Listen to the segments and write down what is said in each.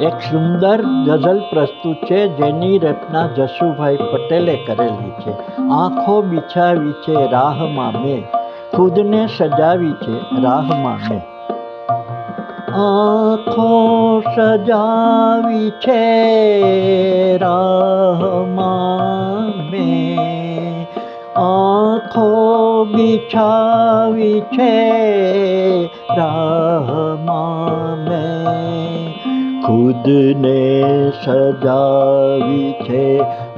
એક સુંદર ગઝલ પ્રસ્તુત છે, જેની રચના જશુભાઈ પટેલે કરેલી છે. આંખો બિછાવી છે રાહમાં મેં, ખુદને સજાવી છે રાહમાં મેં. આંખો સજાવી છે રાહમાં મેં, આંખો બિછાવી છે રાહમાં મેં. ખુદને સજાવી છે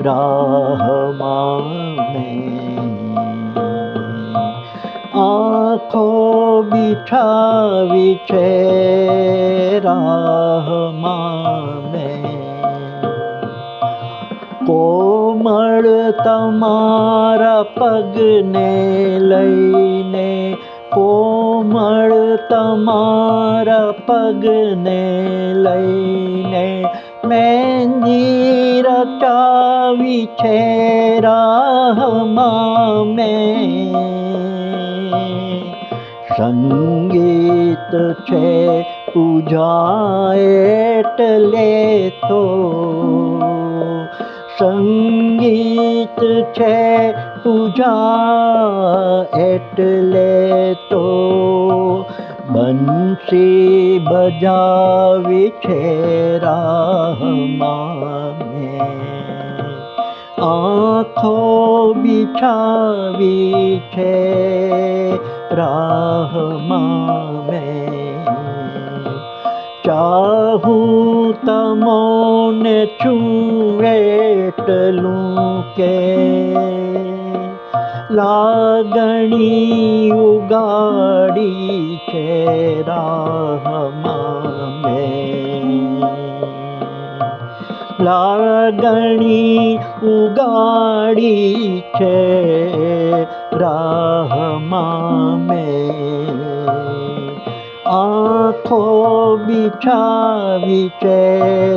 રાહમાને આંખો બિછાવી છે રાહમાને કોમળ તમારા પગને લઈને કોમળ તમારા પગને લઈને મહેંદી રચાવી છે રાહમાં મેં સંગીત છે પૂજા એટલે તો સંગીત છે પૂજા એટલે તો બંસી બજાવી છે રાહમાં મેં આંખો બિછાવી છે રાહમાં મેં ચાહું તમોને એટલું કે લાગણી ઉગાડી છે મેં. લાગણી ઉગાડી છે રાહમાં મેં. આંખો બિછાવી છે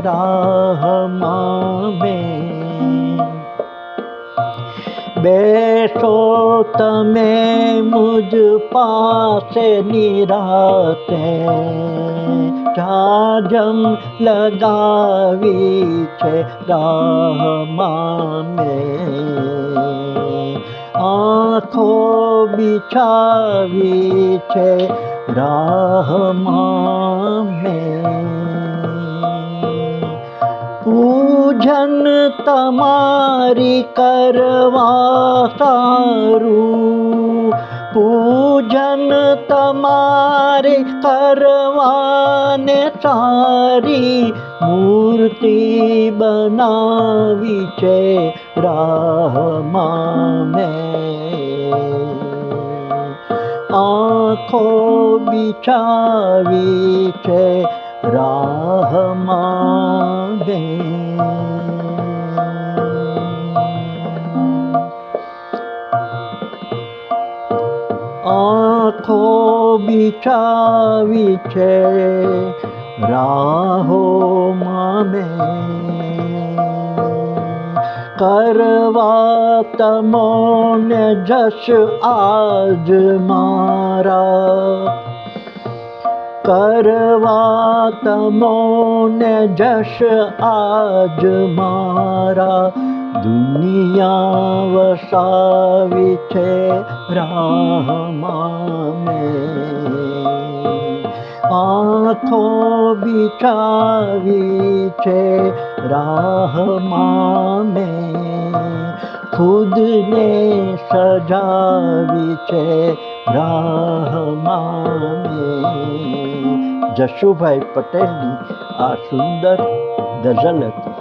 રાહમાં મેં બેસો તમે મુજ પાસે નિરાતે જાજમ લગાવી છે રાહમાં મેં આંખો બિછાવી છે રાહમાં મેં પૂજન તમારી કરવા સારું પૂજન તમારે કરવાને સારી મૂર્તિ બનાવી છે રાહમાં મેં આંખો બિછાવી છે રાહમાં મેં આંખો બિછાવી છે રાહોમાં મેં કરવા તમોને જશ આજ મારા કરવા તમોને જશ આજ મારા દુનિયા વસાવી છે રાહમાં મેં આંખો બિછાવી છે રાહમાં ખુદને સજાવી છે રાહમાં જશુભાઈ પટેલની આ સુંદર ગઝલ હતી.